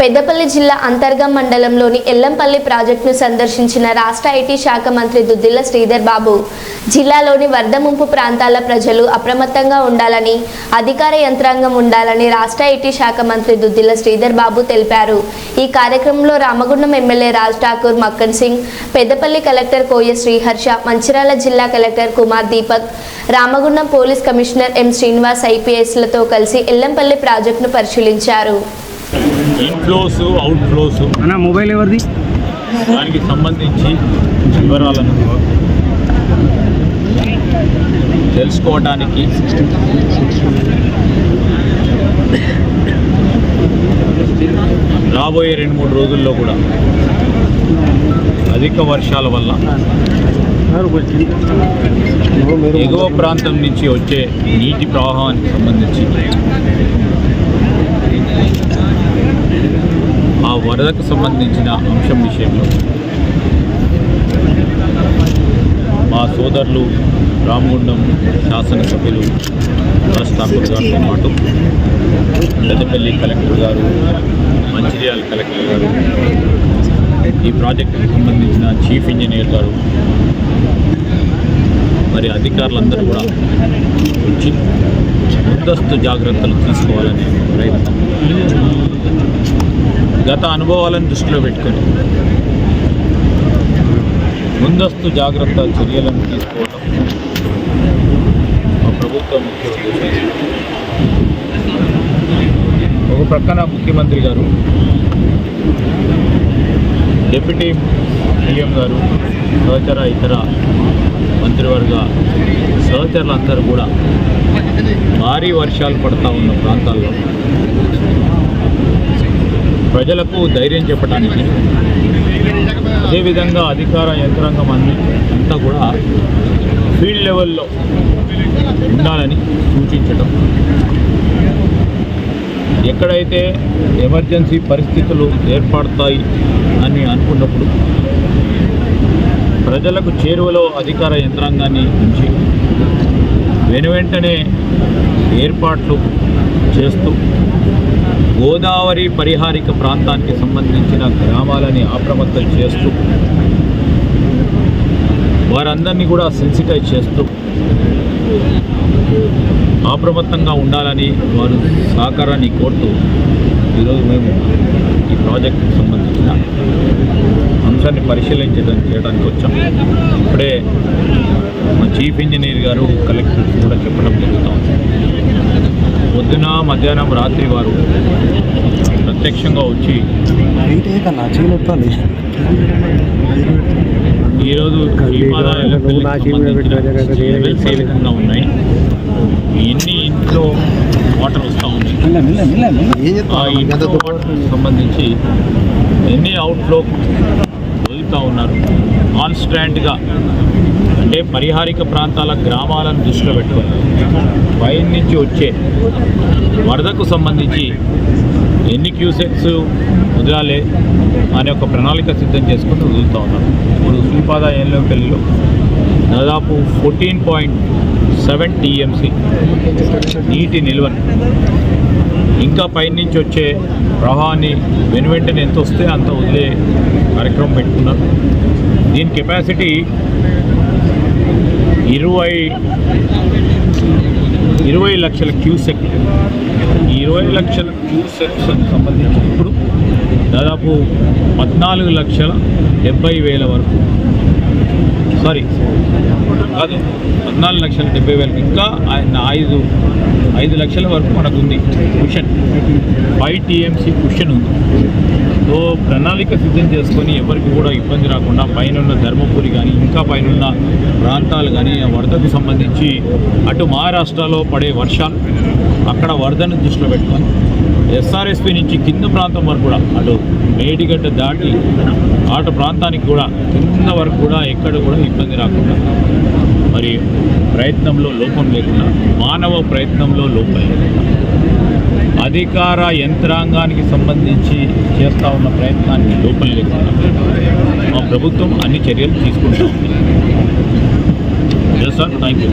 పెద్దపల్లి జిల్లా అంతర్గం మండలంలోని ఎల్లంపల్లి ప్రాజెక్టును సందర్శించిన రాష్ట్ర ఐటీ శాఖ మంత్రి దుద్దిల్ల శ్రీధర్ బాబు జిల్లాలోని వరద ముంపు ప్రాంతాల ప్రజలు అప్రమత్తంగా ఉండాలని అధికార యంత్రాంగం ఉండాలని రాష్ట్ర ఐటీ శాఖ మంత్రి దుద్దిల్ల శ్రీధర్ బాబు తెలిపారు. ఈ కార్యక్రమంలో రామగుండం ఎమ్మెల్యే రాజ్ ఠాకూర్ మక్కన్ సింగ్ పెద్దపల్లి కలెక్టర్ కోయ శ్రీహర్ష మంచిర్యాల జిల్లా collector Kumar Deepak Ramagundam police commissioner M Srinivas ఐపీఎస్లతో కలిసి ఎల్లంపల్లి ప్రాజెక్టును పరిశీలించారు. ఇన్ఫ్లోస్ అవుట్ఫ్లోస్ అన్న మొబైల్ ఎవరిది? దానికి సంబంధించి వివరాలను తెలుసుకోవడానికి రాబోయే రెండు మూడు రోజుల్లో కూడా అధిక వర్షాల వల్ల ఎగువ ప్రాంతం నుంచి వచ్చే నీటి ప్రవాహానికి సంబంధించి వరదకు సంబంధించిన అంశం విషయంలో మా సోదరులు రామగుండం శాసనసభ్యులు రాజ్ ఠాకూర్ గారితో పాటు పెద్దపల్లి కలెక్టర్ గారు మంచిర్యాల కలెక్టర్ గారు ఈ ప్రాజెక్టుకు సంబంధించిన చీఫ్ ఇంజనీర్ గారు మరి అధికారులందరూ కూడా వచ్చి ముందస్తు జాగ్రత్తలు తీసుకోవాలనే ప్రయత్నం. గత అనుభవాలను దృష్టిలో పెట్టుకొని ముందస్తు జాగ్రత్త చర్యలను తీసుకోవడం మా ప్రభుత్వ ముఖ్య ఉద్దేశం ఒక ప్రక్కన ముఖ్యమంత్రి గారు డిప్యూటీ సీఎం గారు సహచర ఇతర మంత్రివర్గ సహచరులందరూ కూడా భారీ వర్షాలు పడతా ఉన్న ప్రాంతాల్లో ప్రజలకు ధైర్యం చెప్పడానికి అదేవిధంగా అధికార యంత్రాంగం అన్ని అంతా కూడా ఫీల్డ్ లెవెల్లో ఉండాలని సూచించడం ఎక్కడైతే ఎమర్జెన్సీ పరిస్థితులు ఏర్పడతాయి అని అనుకున్నప్పుడు ప్రజలకు చేరువలో అధికార యంత్రాంగాన్ని ఉంచి వెనువెంటనే ఏర్పాట్లు చేస్తూ గోదావరి పరిహారిక ప్రాంతానికి సంబంధించిన గ్రామాలని అప్రమత్తం చేస్తూ వారందరినీ కూడా సెన్సిటైజ్ చేస్తూ అప్రమత్తంగా ఉండాలని వారు సహకారాన్ని కోరుతూ ఈరోజు మేము ఈ ప్రాజెక్టుకు సంబంధించిన అంశాన్ని పరిశీలించడం చేయడానికి వచ్చాం. ఇప్పుడే మా చీఫ్ ఇంజనీర్ గారు కలెక్టర్ కూడా చెప్పడం జరుగుతూ ఉంది పొద్దున మధ్యాహ్నం రాత్రి వారు ప్రత్యక్షంగా వచ్చి ఈరోజు విధంగా ఉన్నాయి? ఎన్ని ఇంట్లో వాటర్ వస్తూ ఉన్నాయి ఆ ఇంట్లో వాటర్ సంబంధించి ఎన్ని అవుట్లో వదులుతూ ఉన్నారు? కాన్స్టాంట్గా అంటే పరిహారిక ప్రాంతాల గ్రామాలను దృష్టిలో పెట్టుకుని పైన నుంచి వచ్చే వరదకు సంబంధించి ఎన్ని క్యూసెట్స్ వదలాలి అనే ఒక ప్రణాళిక సిద్ధం చేసుకుని వదులుతూ ఉన్నారు ఇప్పుడు శ్రీపాద ఏళ్ళపల్లిలో దాదాపు ఫోర్టీన్ పాయింట్ సెవెన్ టీఎంసీ నీటి నిల్వను ఇంకా పైనుంచి వచ్చే ప్రవాహాన్ని వెను వెంటనే ఎంత వస్తే అంత వదిలే కార్యక్రమం పెట్టుకున్నారు. దీని కెపాసిటీ ఇరవై ఇరవై లక్షల క్యూసెక్ ఇరవై లక్షల క్యూసెక్స్ సంబంధించి ఇప్పుడు దాదాపు పద్నాలుగు లక్షల డెబ్బై వేల వరకు సారీ కాదు పద్నాలుగు లక్షల డెబ్బై వేలకు ఇంకా ఆయన ఐదు ఐదు లక్షల వరకు మనకు ఉంది కుషన్ ఫైవ్ టీఎంసీ కుషన్ ఉంది. సో ప్రణాళిక సిద్ధం చేసుకొని ఎవరికి కూడా ఇబ్బంది రాకుండా పైన ధర్మపురి కానీ ఇంకా పైన ప్రాంతాలు కానీ వరదకు సంబంధించి అటు మహారాష్ట్రలో పడే వర్షాలు అక్కడ వరదను దృష్టిలో పెట్టుకొని ఎస్ఆర్ఎస్పి నుంచి కింద ప్రాంతం వరకు కూడా అటు మేడిగడ్డ దాటి ఆట ప్రాంతానికి కూడా కింద వరకు కూడా ఎక్కడ కూడా ఇబ్బంది రాకుండా. మరి ప్రయత్నంలో లోపం లేకుండా మానవ ప్రయత్నంలో లోపం లేకుండా అధికార యంత్రాంగానికి సంబంధించి చేస్తూ ఉన్న ప్రయత్నానికి లోపం లేకుండా మా ప్రభుత్వం అన్ని చర్యలు తీసుకుంటూ ఉంది సార్ థ్యాంక్ యూ